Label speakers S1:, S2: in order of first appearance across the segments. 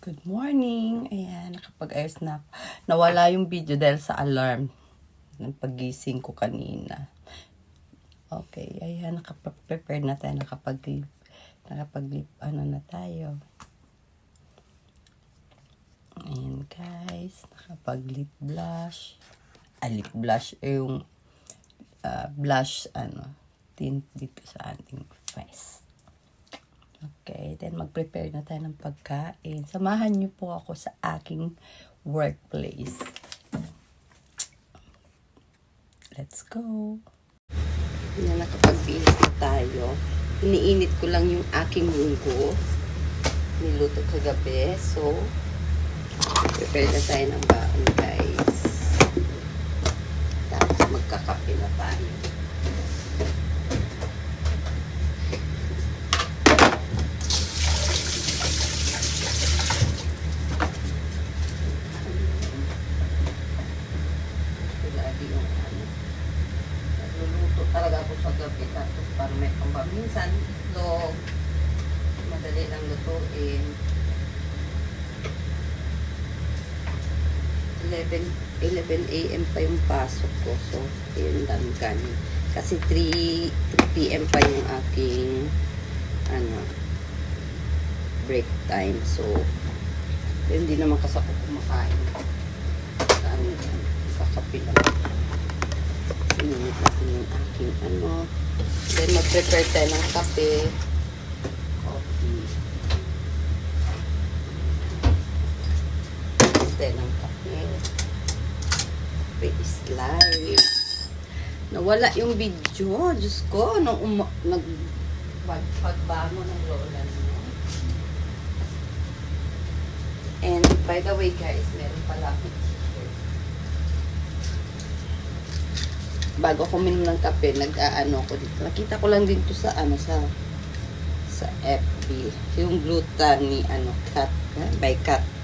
S1: Good morning. Ayan, nakapag-ayos na. Nawala yung video dahil sa alarm ng pagising ko kanina. Okay, ayan, nakapag-prepare na tayo. Nakapag nakapag ano na tayo. Ayan, guys. Nakapag-lip blush. Ah, lip blush. Eh, yung ah, blush, ano, tint dito sa ating face. Okay, then mag-prepare na tayo ng pagkain. Samahan niyo po ako sa aking workplace. Let's go. Na nakapag-bihis na tayo. Iniinit ko lang yung aking munggo. Niluto kagabi. So, prepare na tayo ng baon, guys. Tapos magkakape na tayo. Lagi yung ano. Nagluluto talaga ako sa gabi. Tapos para may pambaminsan, itlog. Madali lang lutuin. 11, 11 a.m. pa yung pasok ko. So, yun lang kanin. Kasi 3, 3 p.m. pa yung aking ano, break time. So, hindi naman kasi ako kumakain. Ano yan, kakapi lang. Sinunod natin yung aking ano. Then, mag-prepare tayo ng kape. Tayo ng kape. Kape is live. Nawala yung video. Diyos ko, nung uma- nag pag- pagbangon ng lola niyo. And by the way guys, meron pala akong. Bago ako minom ng kape, nag-aano ko dito. Nakita ko lang din to sa ano sa sa FB. Yung glutan ni ano eh, by Cat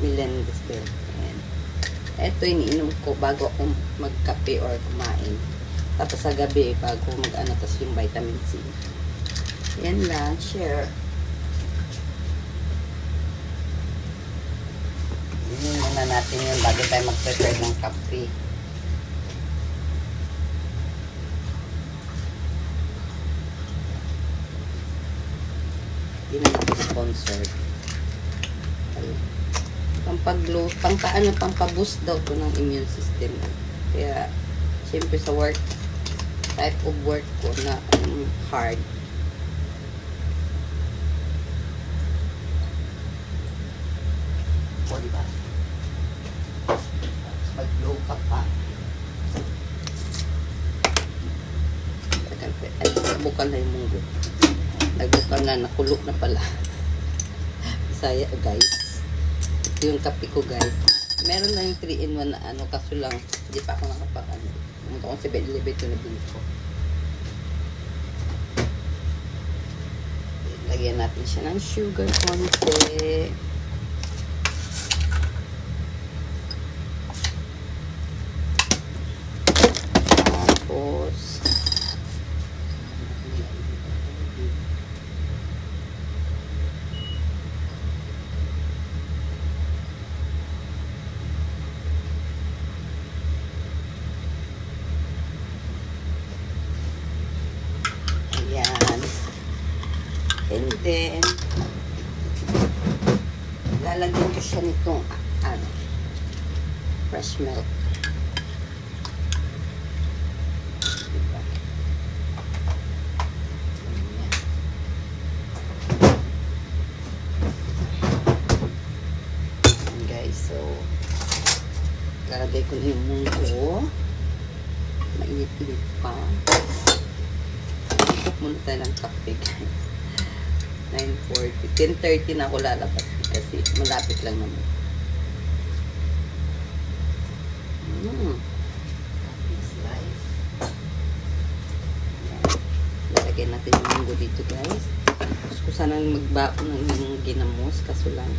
S1: Melendez Bell. Ayan. Ito iniinom ko bago ako magkape or kumain. Tapos sa gabi, bago mag-ano, tapos yung vitamin C. Yan lang, share. Inumin muna natin yun bago tayo mag-prepare ng kape. Hindi naman sponsored. Ayun. Pampaglo, pangpaano, pampaboost daw to ng immune system. Kaya, siyempre sa work, type of work ko na um, hard. O, diba? Tapos mag-low ka pa. Ay, nabukal na yung munggo. Nagbukal na, nakulok na pala. Saya, guys. Yung kape ko, guys. Meron na yung 3-in-1 na ano, kaso lang, hindi pa ako nakapag ano. Pumunta ko sa 7-Eleven ito na bili ko. Lagyan natin siya ng sugar konti. Tapos, Ayan. And then, lalagyan ko siya nitong, ano, fresh milk. Guys, so, lalagay ko na yung munggo. Mainit-init pa. Ikot muna tayo ng kape, guys. 9.40. 10.30 na ako lalabas kasi malapit lang naman. Mm. Lalagyan natin yung munggo dito, guys. Gusto ko sanang magbaon ng yung ginamos, kaso lang.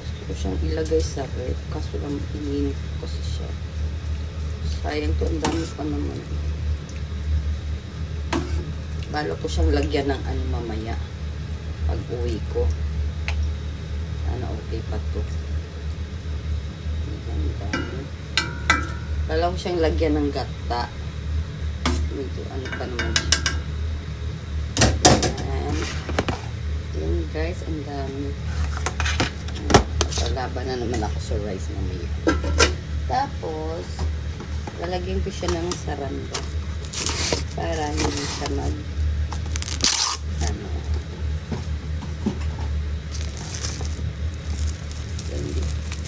S1: Gusto ko siyang ilagay sa ref, kaso lang ininit ko kasi siya. Sayang to, ang dami pa naman. Balo ko siyang lagyan ng ano mamaya. Pag uwi ko. Sana okay pa to. Kala ko siyang lagyan ng gata. Medyo ano pa naman. Ayan. Ayan guys, ang dami. Palaban na naman ako sa rice mamaya. Tapos, lalagyan ko siya ng saranda. Para hindi siya mag ano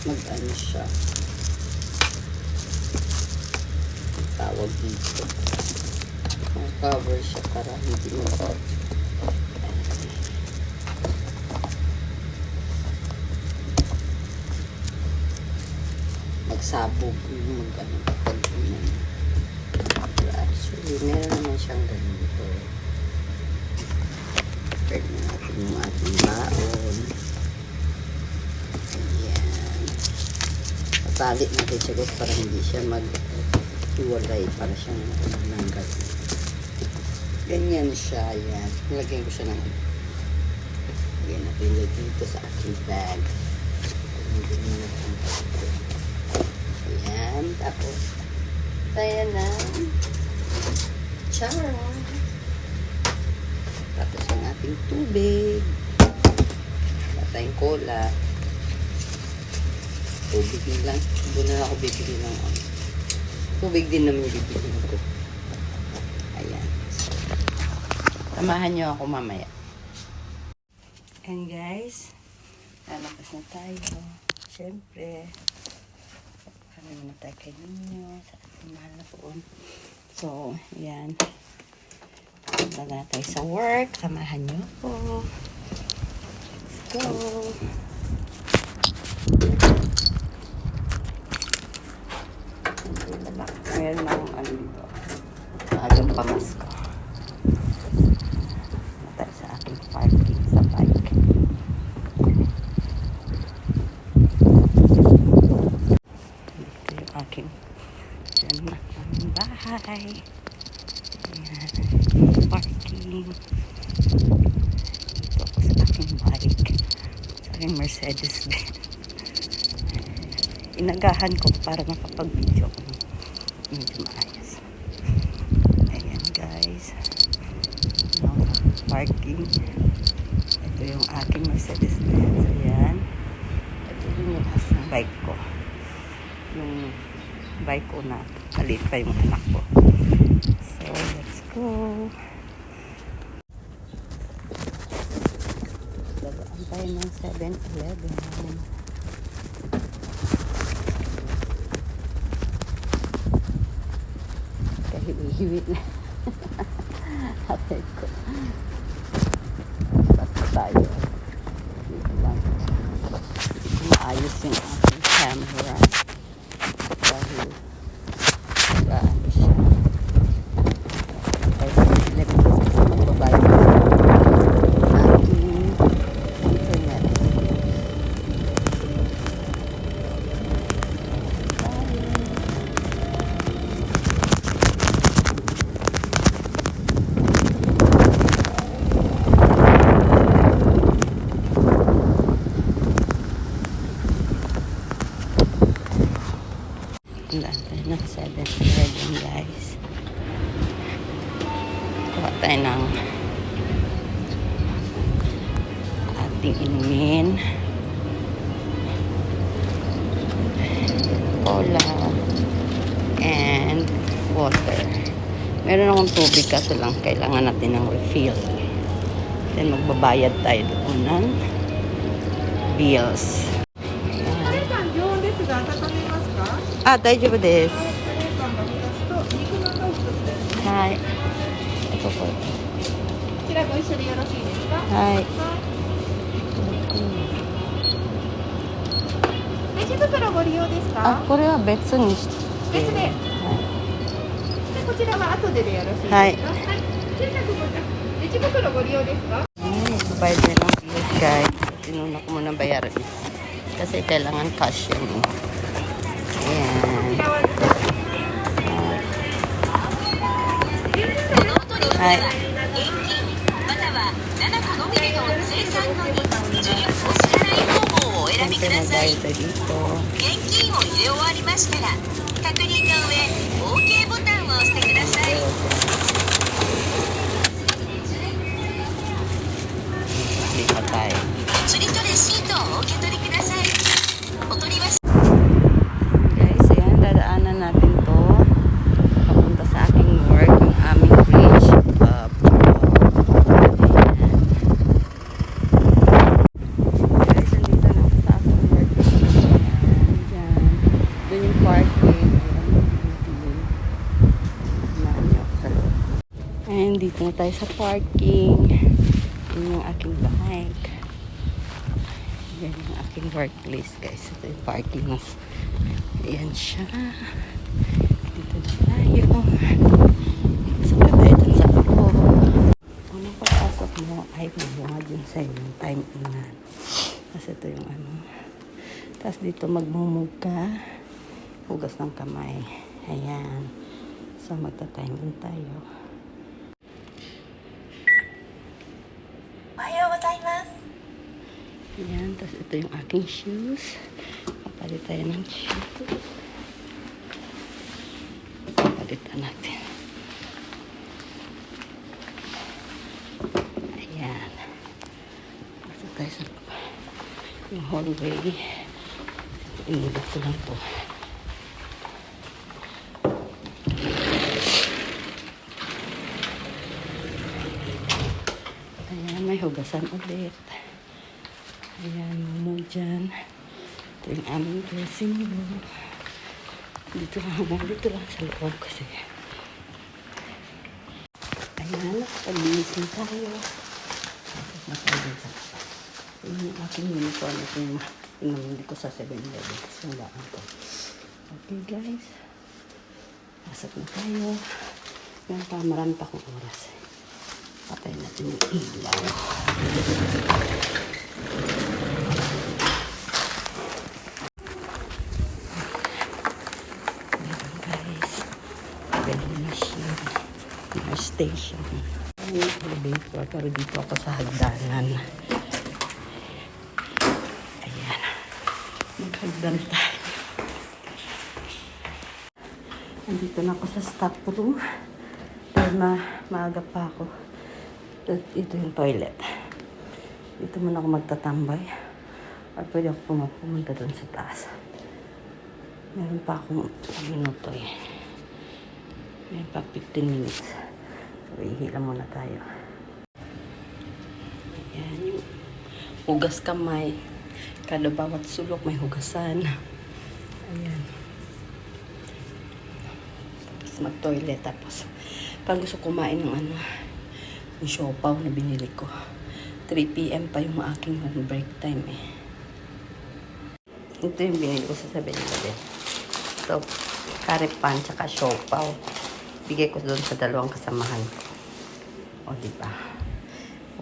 S1: hindi mag ano siya? Tawag dito. Ang cover siya para hindi mag magsabog yung mag ano pag actually meron naman siyang ganito. Pwede na natin yung ating baon. Ayan. Patali natin siya guys para hindi siya mag-iwalay para siyang nanggal. Ganyan siya. Ayan. Nilagyan ko siya ng Ayan. Napilagay dito sa aking bag. Ayan. Tapos, tayo na. Charon. Tapos ang ating tubig. Wala tayong cola. Tubig din lang. Doon na ako bibili ng ano. Tubig din naman bibili ko. Ayan. Samahan nyo ako mamaya. And guys, lalakas na tayo. Siyempre, kami muna tayo kay ninyo sa ating mahal na poon. So, ayan. Punta na tayo sa work. Samahan niyo ako. Let's go. Meron akong ano dito. Maagang pamasko. Na tayo sa aking parking sa bike. Dito yung aking yan na ang bahay. Ayan. Parking. Dito ako sa aking bike. Sa aking Mercedes Benz. Inagahan ko para makapag-video ko. Medyo maayos. Ayan guys. No, parking. Ito yung aking Mercedes Benz. Ayan. Ito yung ng bike ko. Yung bike ko na maliit pa yung anak ko. So, let's go. Dadaan tayo ng civile. ecco. Basta taglio. Ah, you I'm camera, right? Meron akong tubig kaso lang kailangan natin ng refill. Then magbabayad tayo doon ng bills.
S2: さん常温ですが温めますか？
S1: あ、大丈夫です。
S2: カレーパンが2つと肉まんが1つです。
S1: はい。ここ。
S2: こちらご一緒でよろしいですか？
S1: はい。
S2: レジ袋ご利用です
S1: あ
S2: か、？
S1: これは別にして。
S2: 別で
S1: は
S2: でこ ちらは後ででよろしいですか。
S1: はい。
S2: レジ袋ご利用ですか?
S1: Nag-bayad na lang sila guys. Tinunok ko muna bayaran niya. Kasi kailangan cash yan eh. Ayan. Hi.
S3: Ito
S1: na guys, dito.
S3: 現金を入れ終わりましたら、確認の上、OK ボタンをしてください。釣り取れシートをお受け取りくださいお取り忘
S1: dito na tayo sa parking. Yun yung aking bike. Yan yung aking workplace, guys. Ito yung parking mas Ayan siya. Dito na tayo. Saka tayo dun sa loob. Unang pagpasok mo ay mabuha dyan sa yung time inan. Kasi ito yung ano. Tapos dito magmumug ka. Hugas ng kamay. Ayan. So magta-time in tayo. Ayan. Tapos ito yung aking shoes. Papalit tayo ng shoes. Papalitan natin. Ayan. Pasok tayo sa yung hallway. Inilip ko lang po. Ayan, may hugasan ulit. Ayan, mo dyan. Ito yung aming dressing room. Dito lang, dito lang sa loob kasi. Ayan, nakapag-linising tayo. Dun sa Yung aking uniform, ito yung pinamili ko sa 7-Eleven. Kasi wala ako. Okay guys. Pasok na tayo. Ngayon pa, marami pa akong oras. Patay natin yung ilaw. Ayan, guys. Vending machine. Nurse station. Yung elevator. Pero dito ako sa hagdanan. Ayan. Maghagdan tayo. Andito na ako sa staff room. Dahil ma maaga pa ako. At ito yung toilet. Dito muna ako magtatambay. Or pwede ako pum- pumunta doon sa taas. Meron pa akong minuto eh. Meron pa 15 minutes. So, ihila muna tayo. Ayan yung hugas kamay. Kada bawat sulok may hugasan. Ayan. Tapos mag-toilet. Tapos, pag gusto kumain ng ano, yung siopaw na binili ko. 3 p.m. pa yung aking ano, break time eh. Ito yung binili ko sa 7-Eleven. Ito, karipan, tsaka siopaw. Bigay ko doon sa dalawang kasamahan ko. O, di ba?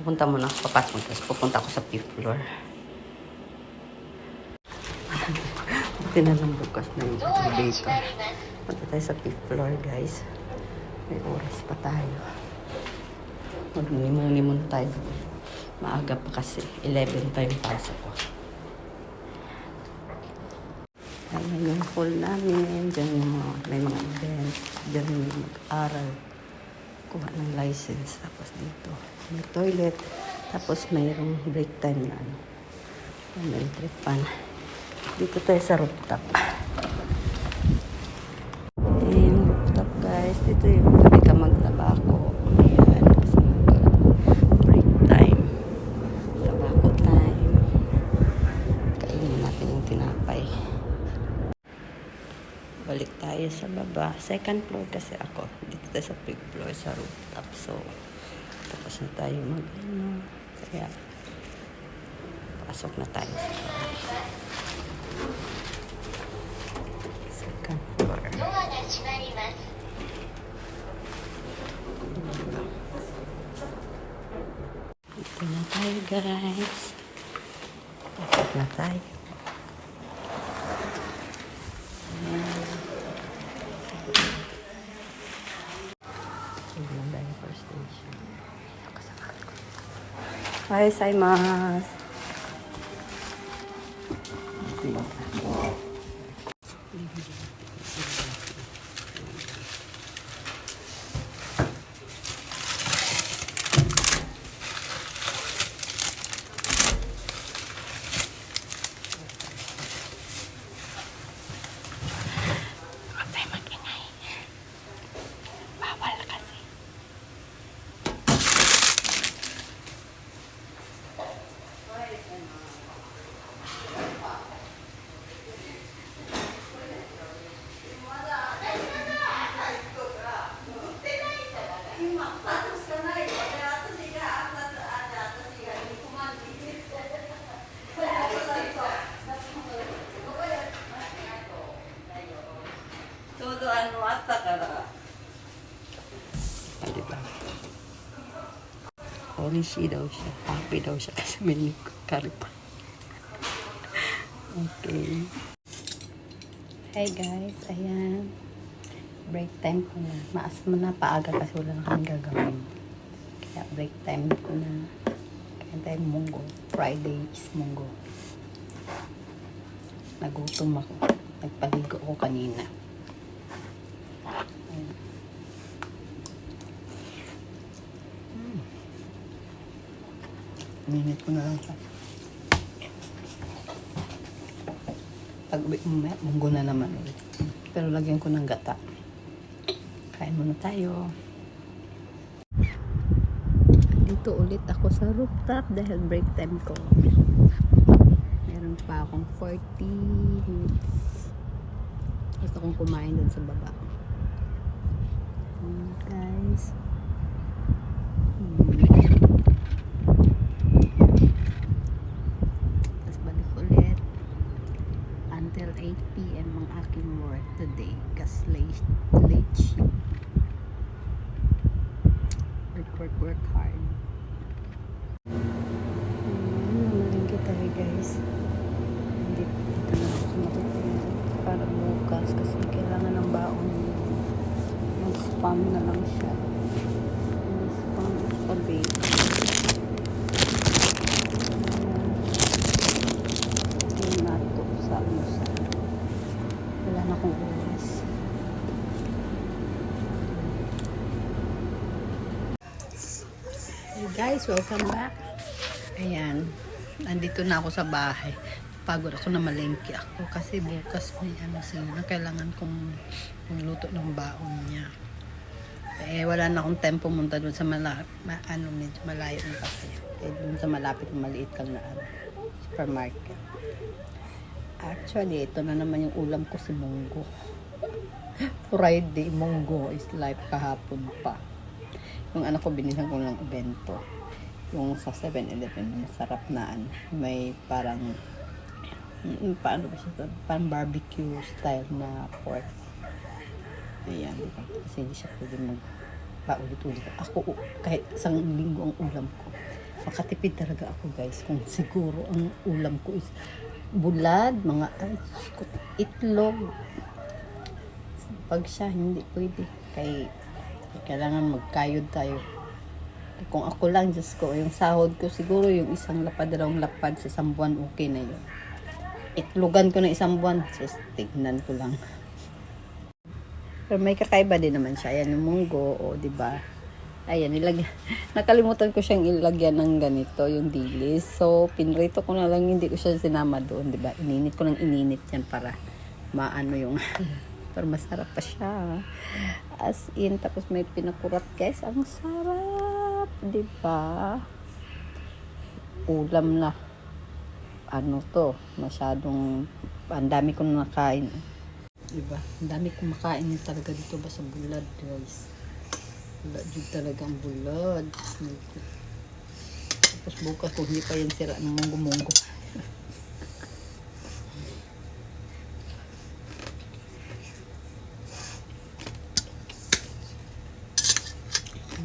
S1: Pupunta muna ako, papasok mo. Tapos pupunta ako sa fifth floor. Buti na lang bukas na yung elevator. Punta tayo sa fifth floor, guys. May oras pa tayo. Maglimon-limon tayo. Maaga pa kasi. 11 pa yung pasok ko. Ayan yung hall namin. Diyan yung mga, may mga events. Diyan yung mag-aral. Kuha ng license. Tapos dito, may toilet. Tapos mayroong break time na ano. May tripan. Dito tayo sa rooftop. Ayan yung rooftop guys. Dito yung pwede ka magtabako. Ayan. Kasi break time. Tabako time. Kainin natin yung tinapay. Balik tayo baba. Second floor kasi ako. Dito tayo sa fifth floor sa rooftop. So, tapos na tayo mag ano. Kaya, pasok na tayo sa second floor. Dito na tayo guys. Pasok na tayo. Ayan. Ito yung diaper station. Ako sa kakot. Ay, saimas. Todo ano ata kara. Ah, diba? Orange daw siya. Happy daw siya kasi may karipa. okay. Hi guys, ayan. Break time ko na. Maas mo na paaga kasi wala na kami gagawin. Kaya break time ko na. Kaya tayo munggo. Friday is munggo. Nagutom ako. Nagpaligo ako kanina. Ayan. Mm. Minit ko na lang siya. Pag uwi mamaya, munggo na naman ulit. Pero lagyan ko ng gata. Kain muna tayo. Dito ulit ako sa rooftop dahil break time ko. Meron pa akong 40 minutes. Gusto kong kumain dun sa baba. Ayan, guys. Hmm. Tapos balik ulit until 8 p.m. ang aking work today kasi late, late shift. Work, work, work hard. Ayan, namalingkit tayo guys. Dito, dito na ako sumakit para bukas kasi kailangan ng baon mag-spam na lang siya. Mag-spam sa bake. Yung nato sa ano sa wala na akong oras. Hey guys, welcome back. Ayan, nandito na ako sa bahay. Pagod ako na malengke ako kasi bukas may ano sila na kailangan kong magluto ng baon niya. Eh, wala na akong time pumunta doon sa mala, ma, ano, medyo malayo na kasi. Eh, doon sa malapit na maliit lang na ano, supermarket. Actually, ito na naman yung ulam ko si Munggo. Friday, Munggo is life kahapon pa. Yung anak ko, binilhan ko ng evento. Yung sa 7-Eleven, masarap na ano. May parang, paano ba siya? Parang barbecue style na pork. Ayan, di? Kasi hindi siya pwede mag paulit-ulit. Ako, kahit isang linggo ang ulam ko. Makatipid talaga ako, guys. Kung siguro ang ulam ko is bulad, mga ay, itlog. Pag siya, hindi pwede. Kay, kailangan magkayod tayo. Kung ako lang, Diyos ko, yung sahod ko, siguro yung isang lapad, dalawang lapad sa isang buwan, okay na yun. Itlogan ko na isang buwan, just tignan ko lang. Pero may kakaiba din naman siya. Ayan yung munggo, o di ba? Ayan, ilagyan. Nakalimutan ko siyang ilagyan ng ganito, yung dilis. So, pinrito ko na lang, hindi ko siya sinama doon, di ba? Ininit ko lang ininit yan para maano yung... pero masarap pa siya. As in, tapos may pinakurat, guys. Ang sarap, di ba? Ulam na. Ano to, masyadong... Ang dami kong nakain. Diba? Ang dami kumakain yun talaga dito ba sa bulad, guys. Wala dyan talaga ang bulad. Tapos bukas kung hindi pa yan sira ng munggo-munggo.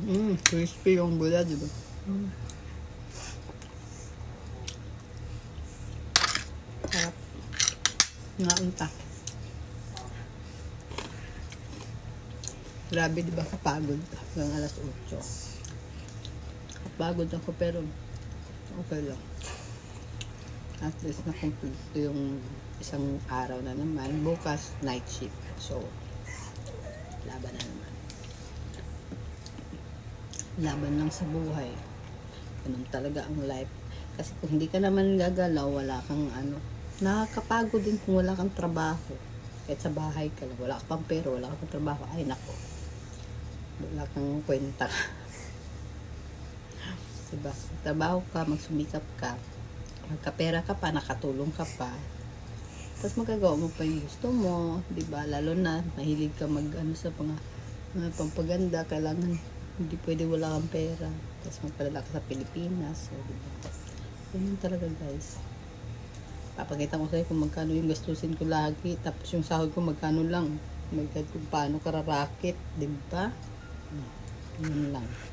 S1: Mmm, crispy yung bulad, diba? Mm. Sarap. Naunta. Grabe, di ba? Kapagod hanggang alas 8. Kapagod ako pero Okay lang. At least na-complete yung isang araw na naman. Bukas, night shift. So, laban na naman. Laban lang sa buhay. Ganun talaga ang life. Kasi kung hindi ka naman gagalaw, wala kang ano. Nakakapagod din kung wala kang trabaho. Kahit sa bahay ka lang, wala ka pang pero, wala ka pang trabaho. Ay, nako. Wala kang kwenta. diba? Trabaho ka, magsumikap ka, magkapera ka pa, nakatulong ka pa. Tapos magagawa mo pa yung gusto mo, di ba? Lalo na, mahilig ka mag, ano, sa mga, mga pampaganda, kailangan, hindi pwede wala kang pera. Tapos magpadala ka sa Pilipinas, so, di ba? Ganyan talaga, guys. Papakita ko sa'yo kung magkano yung gastusin ko lagi, tapos yung sahod ko magkano lang. Oh my God, kung paano ka rarakit, di ba? Hmm, Yun lang.